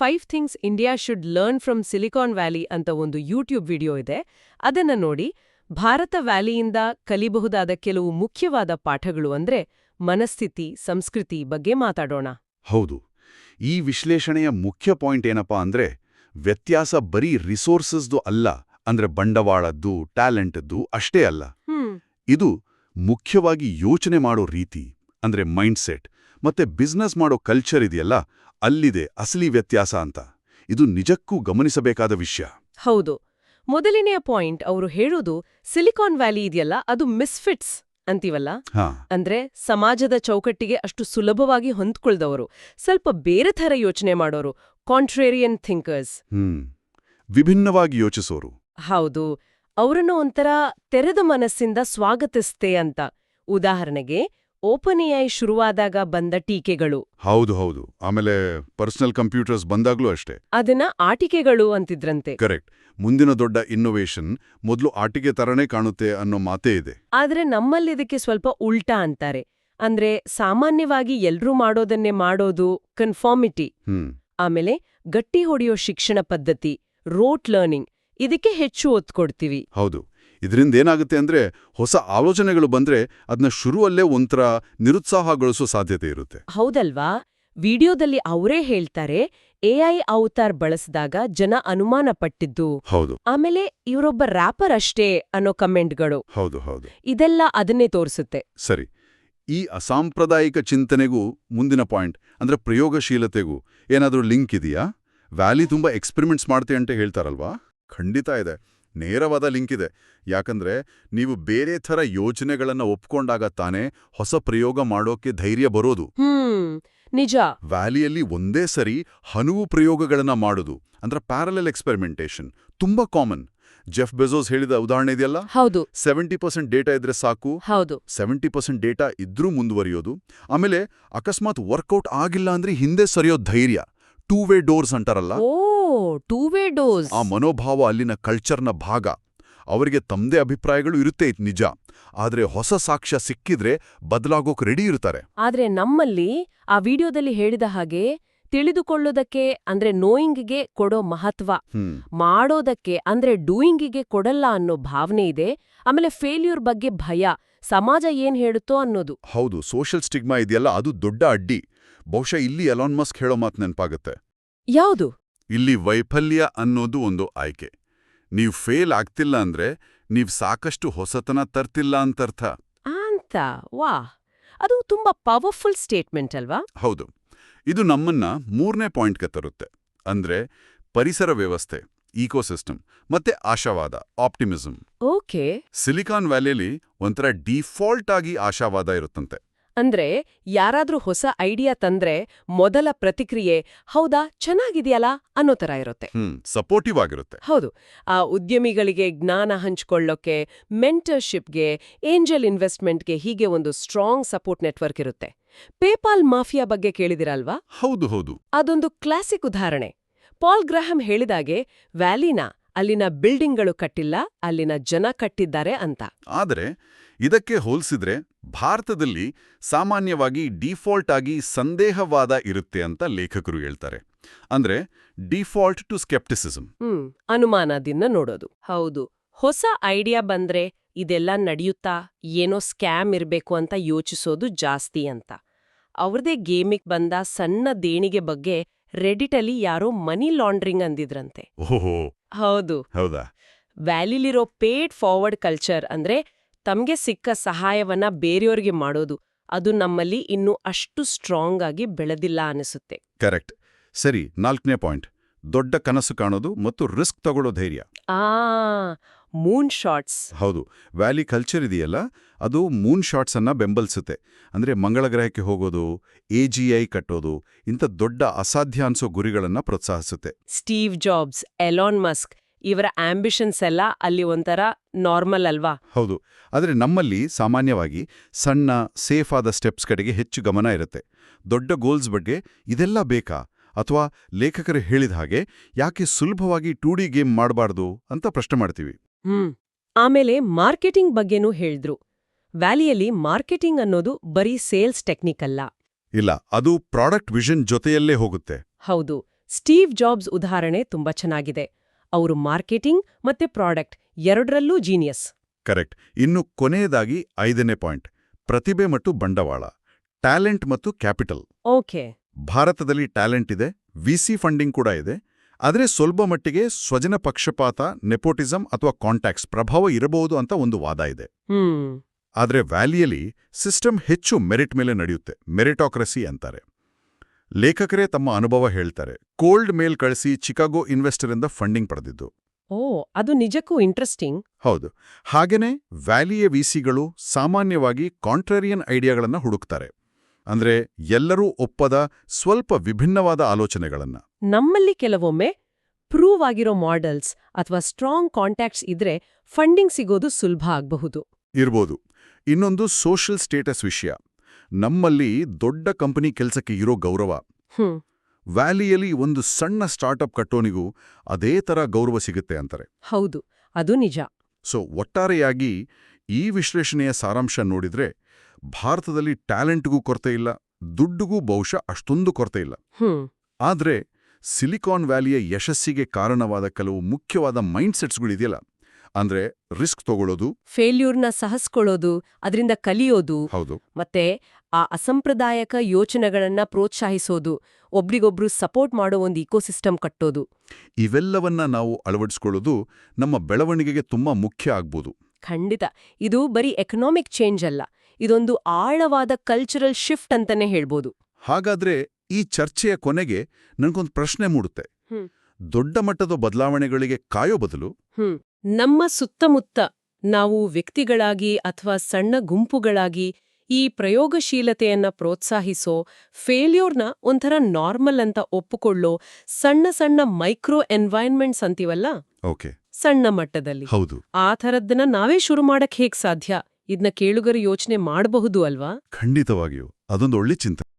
Five things India should learn from Silicon Valley ಅಂತ ಒಂದು YouTube video ಇದೆ. ಅದನ್ನ ನೋಡಿ ಭಾರತ ವ್ಯಾಲಿಯಿಂದ ಕಲಿಬಹುದಾದ ಕೆಲವು ಮುಖ್ಯವಾದ ಪಾಠಗಳು ಅಂದ್ರೆ ಮನಸ್ಥಿತಿ ಸಂಸ್ಕೃತಿ ಬಗ್ಗೆ ಮಾತಾಡೋಣ. ಹೌದು. ಈ ವಿಶ್ಲೇಷಣೆಯ ಮುಖ್ಯ ಪಾಯಿಂಟ್ ಏನಪ್ಪಾ ಅಂದ್ರೆ ವ್ಯತ್ಯಾಸ ಬರೀ ರಿಸೋರ್ಸಸ್ದು ಅಲ್ಲ ಅಂದ್ರೆ ಬಂಡವಾಳದ್ದು ಟ್ಯಾಲೆಂಟದ್ದು ಅಷ್ಟೇ ಅಲ್ಲ. ಇದು ಮುಖ್ಯವಾಗಿ ಯೋಚನೆ ಮಾಡೋ ರೀತಿ ಅಂದ್ರೆ ಮೈಂಡ್ಸೆಟ್ ಮತ್ತೆ ಬಿಸ್ನೆಸ್ ಮಾಡೋ ಕಲ್ಚರ್ ಇದೆಯಲ್ಲ ಅಲ್ಲಿದೆ ಅಸಲಿ ವ್ಯತ್ಯಾಸ ಅಂತ. ಇದು ನಿಜಕ್ಕೂ ಗಮನಿಸಬೇಕಾದ ವಿಷಯ. ಹೌದು. ಮೊದಲನೆಯ ಪಾಯಿಂಟ್ ಅವರು ಹೇಳೋದು ಸಿಲಿಕಾನ್ ವ್ಯಾಲಿ ಇದೆಯಲ್ಲ ಅದು ಮಿಸ್ಫಿಟ್ಸ್ ಅಂತೀವಲ್ಲ? ಅಂದ್ರೆ ಸಮಾಜದ ಚೌಕಟ್ಟಿಗೆ ಅಷ್ಟು ಸುಲಭವಾಗಿ ಹೊಂದ್ಕೊಳ್ದವರು. ಸ್ವಲ್ಪ ಬೇರೆ ಥರ ಯೋಚನೆ ಮಾಡೋರು ಕಾಂಟ್ರೇರಿಯನ್ ಥಿಂಕರ್ಸ್ ಹ್ಮ್. ವಿಭಿನ್ನವಾಗಿ ಯೋಚಿಸೋರು. ಹೌದು. ಅವರನ್ನು ಒಂಥರ ತೆರೆದ ಮನಸ್ಸಿಂದ ಸ್ವಾಗತಿಸ್ತೆ ಅಂತ. ಉದಾಹರಣೆಗೆ ಓಪನ್ ಎಐ ಶುರುವಾದಾಗ ಬಂದ ಟೀಕೆಗಳು. ಹೌದು ಹೌದು. ಆಮೇಲೆ ಪರ್ಸನಲ್ ಕಂಪ್ಯೂಟರ್ಸ್ ಬಂದಾಗ್ಲೂ ಅಷ್ಟೇ. ಅದನ್ನ ಆಟಿಕೆಗಳು ಅಂತಿದ್ರಂತೆ. ಕರೆಕ್ಟ್. ಮುಂದಿನ ದೊಡ್ಡ ಇನ್ನೋವೇಶನ್ ಮೊದಲು ಆಟಿಕೆ ತರನೇ ಕಾಣುತ್ತೆ ಅನ್ನೋ ಮಾತೇ ಇದೆ. ಆದ್ರೆ ನಮ್ಮಲ್ಲಿದಕ್ಕೆ ಸ್ವಲ್ಪ ಉಲ್ಟಾ ಅಂತಾರೆ. ಅಂದ್ರೆ ಸಾಮಾನ್ಯವಾಗಿ ಎಲ್ರೂ ಮಾಡೋದನ್ನೇ ಮಾಡೋದು ಕನ್ಫಾರ್ಮಿಟಿ ಆಮೇಲೆ ಗಟ್ಟಿ ಹೊಡೆಯೋ ಶಿಕ್ಷಣ ಪದ್ಧತಿ ರೋಟ್ ಲರ್ನಿಂಗ್ ಇದಕ್ಕೆ ಹೆಚ್ಚು ಒತ್ತು ಕೊಡ್ತೀವಿ. ಹೌದು. ಇದರಿಂದ ಏನಾಗುತ್ತೆ ಅಂದ್ರೆ ಹೊಸ ಆಲೋಚನೆಗಳು ಬಂದ್ರೆ ಅದನ್ನ ಶುರುವಲ್ಲೇ ಒಂಥರ ನಿರುತ್ಸಾಹಗೊಳಿಸೋ ಸಾಧ್ಯತೆ ಇರುತ್ತೆ. ಹೌದಲ್ವಾ? ವಿಡಿಯೋದಲ್ಲಿ ಅವರೇ ಹೇಳ್ತಾರೆ ಎಐ ಅವತಾರ್ ಬಳಸಿದಾಗ ಜನ ಅನುಮಾನ ಪಟ್ಟಿದ್ದು. ಹೌದು. ಆಮೇಲೆ ಇವರೊಬ್ಬ ರ್ಯಾಪರ್ ಅಷ್ಟೇ ಅನ್ನೋ ಕಮೆಂಟ್ಗಳು. ಹೌದು ಹೌದು. ಇದೆಲ್ಲ ಅದನ್ನೇ ತೋರಿಸುತ್ತೆ. ಸರಿ. ಈ ಅಸಾಂಪ್ರದಾಯಿಕ ಚಿಂತನೆಗೂ ಮುಂದಿನ ಪಾಯಿಂಟ್ ಅಂದ್ರೆ ಪ್ರಯೋಗಶೀಲತೆಗೂ ಏನಾದರೂ ಲಿಂಕ್ ಇದೆಯಾ? ವ್ಯಾಲಿ ತುಂಬಾ ಎಕ್ಸ್ಪೆರಿಮೆಂಟ್ಸ್ ಮಾಡ್ತೆ ಅಂತ ಹೇಳ್ತಾರಲ್ವಾ? ಖಂಡಿತ ಇದೆ. ನೇರವಾದ ಲಿಂಕ್ ಇದೆ. ಯಾಕಂದ್ರೆ ನೀವು ಬೇರೆ ಥರ ಯೋಜನೆಗಳನ್ನು ಒಪ್ಕೊಂಡಾಗ ತಾನೇ ಹೊಸ ಪ್ರಯೋಗ ಮಾಡೋಕೆ ಧೈರ್ಯ ಬರೋದು. ನಿಜ. ವ್ಯಾಲಿಯಲ್ಲಿ ಒಂದೇ ಸರಿ ಹನುವು ಪ್ರಯೋಗಗಳನ್ನ ಮಾಡೋದು ಅಂದ್ರೆ ಪ್ಯಾರಲಲ್ ಎಕ್ಸ್ಪೆರಿಮೆಂಟೇಷನ್ ತುಂಬಾ ಕಾಮನ್ ಜೆಫ್ ಬೆಜೋಸ್ ಹೇಳಿದ ಉದಾಹರಣೆ ಇದೆಯಲ್ಲ? ಹೌದು. ಸೆವೆಂಟಿ ಪರ್ಸೆಂಟ್ ಡೇಟಾ ಇದ್ರೆ ಸಾಕು. ಹೌದು. ಸೆವೆಂಟಿ ಪರ್ಸೆಂಟ್ ಡೇಟಾ ಇದ್ರೂ ಮುಂದುವರಿಯೋದು. ಆಮೇಲೆ ಅಕಸ್ಮಾತ್ ವರ್ಕೌಟ್ ಆಗಿಲ್ಲ ಅಂದ್ರೆ ಹಿಂದೆ ಸರಿಯೋ ಧೈರ್ಯ. ಟೂ ವೇ ಡೋರ್ಸ್ ಅಂತಾರಲ್ಲ? ಓ ಟೂ ವೇ ಡೋರ್ಸ್ ಆ ಮನೋಭಾವ ಅಲ್ಲಿನ ಕಲ್ಚರ್ನ ಭಾಗ. ಅವರಿಗೆ ತಮ್ಮದೇ ಅಭಿಪ್ರಾಯಗಳು ಇರುತ್ತೆ ಇದ್ ನಿಜ. ಆದ್ರೆ ಹೊಸ ಸಾಕ್ಷ್ಯ ಸಿಕ್ಕಿದ್ರೆ ಬದಲಾಗೋಕ್ ರೆಡಿ ಇರ್ತಾರೆ. ಆದ್ರೆ ನಮ್ಮಲ್ಲಿ ಆ ವಿಡಿಯೋದಲ್ಲಿ ಹೇಳಿದ ಹಾಗೆ ತಿಳಿದುಕೊಳ್ಳೋದಕ್ಕೆ ಅಂದ್ರೆ ನೋಯಿಂಗ್ಗೆ ಕೊಡೋ ಮಹತ್ವ. ಮಾಡೋದಕ್ಕೆ ಅಂದ್ರೆ ಡೂಯಿಂಗಿಗೆ ಕೊಡಲ್ಲ ಅನ್ನೋ ಭಾವನೆ ಇದೆ. ಆಮೇಲೆ ಫೇಲ್ಯೂರ್ ಬಗ್ಗೆ ಭಯ. ಸಮಾಜ ಏನ್ ಹೇಳುತ್ತೋ ಅನ್ನೋದು. ಹೌದು ಸೋಷಿಯಲ್ ಸ್ಟಿಗ್ಮಾ ಇದೆಯಲ್ಲ ಅದು ದೊಡ್ಡ ಅಡ್ಡಿ. ಬಹುಶಃ ಇಲ್ಲಿ ಎಲಾನ್ ಮಸ್ಕ್ ಹೇಳೋ ಮಾತು ನೆನಪಾಗುತ್ತೆ. ಯಾವುದು? ಇಲ್ಲಿ ವೈಫಲ್ಯ ಅನ್ನೋದು ಒಂದು ಆಯ್ಕೆ. ನೀವು ಫೇಲ್ ಆಗ್ತಿಲ್ಲ ಅಂದ್ರೆ ನೀವು ಸಾಕಷ್ಟು ಹೊಸತನ ತರ್ತಿಲ್ಲ ಅಂತರ್ಥ. ಅಂತ? ವಾ. ಅದು ತುಂಬಾ ಪವರ್ಫುಲ್ ಸ್ಟೇಟ್ಮೆಂಟ್ ಅಲ್ವಾ? ಹೌದು. ಇದು ನಮ್ಮನ್ನ ಮೂರನೇ ಪಾಯಿಂಟ್ಗೆ ತರುತ್ತೆ. ಅಂದ್ರೆ ಪರಿಸರ ವ್ಯವಸ್ಥೆ ಈಕೋಸಿಸ್ಟಮ್ ಮತ್ತೆ ಆಶಾವಾದ ಆಪ್ಟಿಮಿಸಮ್ ಓಕೆ. ಸಿಲಿಕಾನ್ ವ್ಯಾಲಿಯಲ್ಲಿ ಒಂಥರ ಡೀಫಾಲ್ಟ್ ಆಗಿ ಆಶಾವಾದ ಇರುತ್ತಂತೆ. ಅಂದ್ರೆ ಯಾರಾದ್ರೂ ಹೊಸ ಐಡಿಯಾ ತಂದ್ರೆ ಮೊದಲ ಪ್ರತಿಕ್ರಿಯೆ ಹೌದಾ ಚೆನ್ನಾಗಿದೆಯಲ್ಲ ಅನ್ನೋ ತರ ಇರುತ್ತೆ. ಸಪೋರ್ಟಿವ್ ಆಗಿರುತ್ತೆ. ಹೌದು. ಆ ಉದ್ಯಮಿಗಳಿಗೆ ಜ್ಞಾನ ಹಂಚ್ಕೊಳ್ಳೋಕೆ ಮೆಂಟರ್ಶಿಪ್ಗೆ ಏಂಜಲ್ ಇನ್ವೆಸ್ಟ್ಮೆಂಟ್ಗೆ ಹೀಗೆ ಒಂದು ಸ್ಟ್ರಾಂಗ್ ಸಪೋರ್ಟ್ ನೆಟ್ವರ್ಕ್ ಇರುತ್ತೆ. ಪೇಪಾಲ್ ಮಾಫಿಯಾ ಬಗ್ಗೆ ಕೇಳಿದಿರಲ್ವಾ? ಹೌದು ಹೌದು. ಅದೊಂದು ಕ್ಲಾಸಿಕ್ ಉದಾಹರಣೆ. ಪಾಲ್ ಗ್ರಹಂ ಹೇಳಿದಾಗೆ ವ್ಯಾಲಿನ ಅಲ್ಲಿನ ಬಿಲ್ಡಿಂಗ್ಗಳು ಕಟ್ಟಿಲ್ಲ ಅಲ್ಲಿನ ಜನ ಕಟ್ಟಿದ್ದಾರೆ ಅಂತ. ಆದರೆ ಇದಕ್ಕೆ ಹೋಲಿಸಿದ್ರೆ ಭಾರತದಲ್ಲಿ ಸಾಮಾನ್ಯವಾಗಿ ಡಿಫಾಲ್ಟ್ ಆಗಿ ಸಂದೇಹವಾದ ಇರುತ್ತೆ ಅಂತ ಲೇಖಕರು ಹೇಳ್ತಾರೆ. ಅಂದ್ರೆ ಡಿಫಾಲ್ಟ್ ಟು ಸ್ಕೆಪ್ಟಿಸಿಸಮ್ ಹ್ಮ್ ಅನುಮಾನದಿಂದ ನೋಡೋದು. ಹೌದು. ಹೊಸ ಐಡಿಯಾ ಬಂದ್ರೆ ಇದೆಲ್ಲ ನಡೆಯುತ್ತಾ? ಏನೋ ಸ್ಕ್ಯಾಮ್ ಇರಬೇಕು ಅಂತ ಯೋಚಿಸೋದು ಜಾಸ್ತಿ ಅಂತ. ಅವ್ರದೇ ಗೇಮಿಗ್ ಬಂದ ಸಣ್ಣ ದೇಣಿಗೆ ಬಗ್ಗೆ ರೆಡಿಟಲ್ಲಿ ಯಾರೋ ಮನಿ ಲಾಂಡ್ರಿಂಗ್ ಅಂದಿದ್ರಂತೆ. ಓಹೋ ಹೌದು. ಹೌದಾ? ವ್ಯಾಲಿಲಿರೋ ಪೇಡ್ ಫಾರ್ವರ್ಡ್ ಕಲ್ಚರ್ ಅಂದ್ರೆ ತಮ್ಗೆ ಸಿಕ್ಕ ಸಹಾಯವನ್ನ ಬೇರೆಯವ್ರಿಗೆ ಮಾಡೋದು. ಅದು ನಮ್ಮಲ್ಲಿ ಇನ್ನೂ ಅಷ್ಟು ಸ್ಟ್ರಾಂಗ್ ಆಗಿ ಬೆಳೆದಿಲ್ಲ ಅನಿಸುತ್ತೆ. ಕರೆಕ್ಟ್. ಸರಿ ನಾಲ್ಕನೇ ಪಾಯಿಂಟ್. ದೊಡ್ಡ ಕನಸು ಕಾಣೋದು ಮತ್ತು ರಿಸ್ಕ್ ತಗೊಳ್ಳೋ ಧೈರ್ಯ. ಆ ಮೂನ್ ಶಾಟ್ಸ್ ಹೌದು. ವ್ಯಾಲಿ ಕಲ್ಚರ್ ಇದೆಯಲ್ಲ? ಅದು ಮೂನ್ ಶಾಟ್ಸ್ ಅನ್ನ ಬೆಂಬಲಿಸುತ್ತೆ. ಅಂದ್ರೆ ಮಂಗಳ ಗ್ರಹಕ್ಕೆ ಹೋಗೋದು ಎಜಿಐ ಕಟ್ಟೋದು ಇಂಥ ದೊಡ್ಡ ಅಸಾಧ್ಯ ಅನ್ಸೋ ಗುರಿಗಳನ್ನ ಪ್ರೋತ್ಸಾಹಿಸುತ್ತೆ. ಸ್ಟೀವ್ ಜಾಬ್ಸ್ ಎಲಾನ್ ಮಸ್ಕ್ ಇವರ ಆಂಬಿಷನ್ಸ್ ಎಲ್ಲ ಅಲ್ಲಿ ಒಂಥರ ನಾರ್ಮಲ್ ಅಲ್ವಾ? ಹೌದು. ಆದರೆ ನಮ್ಮಲ್ಲಿ ಸಾಮಾನ್ಯವಾಗಿ ಸಣ್ಣ ಸೇಫ್ ಆದ ಸ್ಟೆಪ್ಸ್ ಕಡೆಗೆ ಹೆಚ್ಚು ಗಮನ ಇರುತ್ತೆ. ದೊಡ್ಡ ಗೋಲ್ಸ್ ಬಗ್ಗೆ ಇದೆಲ್ಲ ಬೇಕಾ? ಅಥವಾ ಲೇಖಕರು ಹೇಳಿದ ಹಾಗೆ ಯಾಕೆ ಸುಲಭವಾಗಿ ಟೂ ಡಿ ಗೇಮ್ ಮಾಡಬಾರ್ದು ಅಂತ ಪ್ರಶ್ನೆ ಮಾಡ್ತೀವಿ. ಹ್ಮ್. ಆಮೇಲೆ ಮಾರ್ಕೆಟಿಂಗ್ ಬಗ್ಗೆನೂ ಹೇಳಿದ್ರು. ವ್ಯಾಲಿಯಲ್ಲಿ ಮಾರ್ಕೆಟಿಂಗ್ ಅನ್ನೋದು ಬರೀ ಸೇಲ್ಸ್ ಟೆಕ್ನಿಕ್ ಅಲ್ಲ. ಇಲ್ಲ ಅದು ಪ್ರಾಡಕ್ಟ್ ವಿಷನ್ ಜೊತೆಯಲ್ಲೇ ಹೋಗುತ್ತೆ. ಹೌದು ಸ್ಟೀವ್ ಜಾಬ್ಸ್ ಉದಾಹರಣೆ ತುಂಬಾ ಚೆನ್ನಾಗಿದೆ. ಅವರು ಮಾರ್ಕೆಟಿಂಗ್ ಮತ್ತೆ ಪ್ರಾಡಕ್ಟ್ ಎರಡರಲ್ಲೂ ಜೀನಿಯಸ್. ಕರೆಕ್ಟ್. ಇನ್ನು ಕೊನೆಯದಾಗಿ ಐದನೇ ಪಾಯಿಂಟ್ ಪ್ರತಿಭೆ ಮತ್ತು ಬಂಡವಾಳ ಟ್ಯಾಲೆಂಟ್ ಮತ್ತು ಕ್ಯಾಪಿಟಲ್. ಓಕೆ. ಭಾರತದಲ್ಲಿ ಟ್ಯಾಲೆಂಟ್ ಇದೆ ವಿಸಿ ಫಂಡಿಂಗ್ ಕೂಡ ಇದೆ ಆದರೆ ಸ್ವಲ್ಪ ಮಟ್ಟಿಗೆ ಸ್ವಜನ ಪಕ್ಷಪಾತ ನೆಪೋಟಿಸಂ ಅಥವಾ ಕಾಂಟ್ಯಾಕ್ಟ್ಸ್ ಪ್ರಭಾವ ಇರಬಹುದು ಅಂತ ಒಂದು ವಾದ ಇದೆ. ಆದರೆ ವ್ಯಾಲಿಯಲ್ಲಿ ಸಿಸ್ಟಮ್ ಹೆಚ್ಚು ಮೆರಿಟ್ ಮೇಲೆ ನಡೆಯುತ್ತೆ ಮೆರಿಟಾಕ್ರಸಿ ಅಂತಾರೆ. ಲೇಖಕರೇ ತಮ್ಮ ಅನುಭವ ಹೇಳ್ತಾರೆ ಕೋಲ್ಡ್ ಮೇಲ್ ಕಳಿಸಿ ಚಿಕಾಗೋ ಇನ್ವೆಸ್ಟರಿಂದ ಫಂಡಿಂಗ್ ಪಡೆದಿದ್ದು. ಓ ಅದು ನಿಜಕ್ಕೂ ಇಂಟ್ರೆಸ್ಟಿಂಗ್. ಹೌದು. ಹಾಗೇನೆ ವ್ಯಾಲಿಯ ವಿಸಿಗಳು ಸಾಮಾನ್ಯವಾಗಿ ಕಾಂಟ್ರೇರಿಯನ್ ಐಡಿಯಾಗಳನ್ನು ಹುಡುಕ್ತಾರೆ. ಅಂದ್ರೆ ಎಲ್ಲರೂ ಒಪ್ಪದ ಸ್ವಲ್ಪ ವಿಭಿನ್ನವಾದ ಆಲೋಚನೆಗಳನ್ನ. ನಮ್ಮಲ್ಲಿ ಕೆಲವೊಮ್ಮೆ ಪ್ರೂವ್ ಆಗಿರೋ ಮಾಡೆಲ್ಸ್ ಅಥವಾ ಸ್ಟ್ರಾಂಗ್ ಕಾಂಟ್ಯಾಕ್ಟ್ಸ್ ಇದ್ರೆ ಫಂಡಿಂಗ್ ಸಿಗೋದು ಸುಲಭ ಆಗಬಹುದು. ಇರ್ಬೋದು. ಇನ್ನೊಂದು ಸೋಷಿಯಲ್ ಸ್ಟೇಟಸ್ ವಿಷಯ. ನಮ್ಮಲ್ಲಿ ದೊಡ್ಡ ಕಂಪನಿ ಕೆಲಸಕ್ಕೆ ಇರೋ ಗೌರವ. ವ್ಯಾಲಿಯಲ್ಲಿ ಒಂದು ಸಣ್ಣ ಸ್ಟಾರ್ಟಪ್ ಕಟ್ಟೋನಿಗೂ ಅದೇ ಥರ ಗೌರವ ಸಿಗುತ್ತೆ ಅಂತಾರೆ. ಹೌದು ಅದು ನಿಜ. ಸೊ ಒಟ್ಟಾರೆಯಾಗಿ ಈ ವಿಶ್ಲೇಷಣೆಯ ಸಾರಾಂಶ ನೋಡಿದ್ರೆ ಭಾರತದಲ್ಲಿ ಟ್ಯಾಲೆಂಟ್ಗೂ ಕೊರತೆ ಇಲ್ಲ ದುಡ್ಡುಗೂ ಬಹುಶಃ ಅಷ್ಟೊಂದು ಕೊರತೆ ಇಲ್ಲ. ಆದ್ರೆ ಸಿಲಿಕಾನ್ ವ್ಯಾಲಿಯ ಯಶಸ್ಸಿಗೆ ಕಾರಣವಾದ ಕೆಲವು ಮುಖ್ಯವಾದ ಮೈಂಡ್ಸೆಟ್ಸ್ಗಳಿದೆಯಲ್ಲ ಅಂದ್ರೆ ರಿಸ್ಕ್ ತಗೊಳ್ಳೋದು. ಫೇಲ್ಯೂರ್ನ ಸಹಸ್ಕೊಳ್ಳೋದು ಅದರಿಂದ ಕಲಿಯೋದು ಹೌದು. ಮತ್ತೆ ಆ ಅಸಂಪ್ರದಾಯಕ ಯೋಚನೆಗಳನ್ನ ಪ್ರೋತ್ಸಾಹಿಸೋದು ಒಬ್ರಿಗೊಬ್ರು ಸಪೋರ್ಟ್ ಮಾಡೋ ಒಂದು ಇಕೋಸಿಸ್ಟಮ್ ಕಟ್ಟೋದು. ಇವೆಲ್ಲವನ್ನ ನಾವು ಅಳವಡಿಸ್ಕೊಳ್ಳೋದು ನಮ್ಮ ಬೆಳವಣಿಗೆಗೆ ತುಂಬಾ ಮುಖ್ಯ ಆಗ್ಬೋದು. ಖಂಡಿತ. ಇದು ಬರೀ ಎಕನಾಮಿಕ್ ಚೇಂಜ್ ಅಲ್ಲ ಇದೊಂದು ಆಳವಾದ ಕಲ್ಚರಲ್ ಶಿಫ್ಟ್ ಅಂತಾನೆ ಹೇಳ್ಬೋದು. ಹಾಗಾದ್ರೆ ಈ ಚರ್ಚೆಯ ಕೊನೆಗೆ ನನಗೊಂದು ಪ್ರಶ್ನೆ ಮೂಡುತ್ತೆ. ದೊಡ್ಡ ಮಟ್ಟದ ಬದಲಾವಣೆಗಳಿಗೆ ಕಾಯೋ ಬದಲು ನಮ್ಮ ಸುತ್ತಮುತ್ತ ನಾವು ವ್ಯಕ್ತಿಗಳಾಗಿ ಅಥವಾ ಸಣ್ಣ ಗುಂಪುಗಳಾಗಿ ಈ ಪ್ರಯೋಗಶೀಲತೆಯನ್ನ ಪ್ರೋತ್ಸಾಹಿಸೋ ಫೇಲ್ಯೂರ್ನ ಒಂಥರ ನಾರ್ಮಲ್ ಅಂತ ಒಪ್ಪಿಕೊಳ್ಳೋ ಸಣ್ಣ ಸಣ್ಣ ಮೈಕ್ರೋ ಎನ್ವೈರ್ನ್ಮೆಂಟ್ಸ್ ಅಂತೀವಲ್ಲ? ಓಕೆ. ಸಣ್ಣ ಮಟ್ಟದಲ್ಲಿ. ಹೌದು. ಆ ಥರದ್ದನ್ನ ನಾವೇ ಶುರು ಮಾಡಕ್ ಹೇಗ್ ಸಾಧ್ಯ? ಇದನ್ನ ಕೇಳುಗರು ಯೋಚನೆ ಮಾಡಬಹುದು ಅಲ್ವಾ? ಖಂಡಿತವಾಗಿಯೂ. ಅದೊಂದು ಒಳ್ಳೆ ಚಿಂತೆ.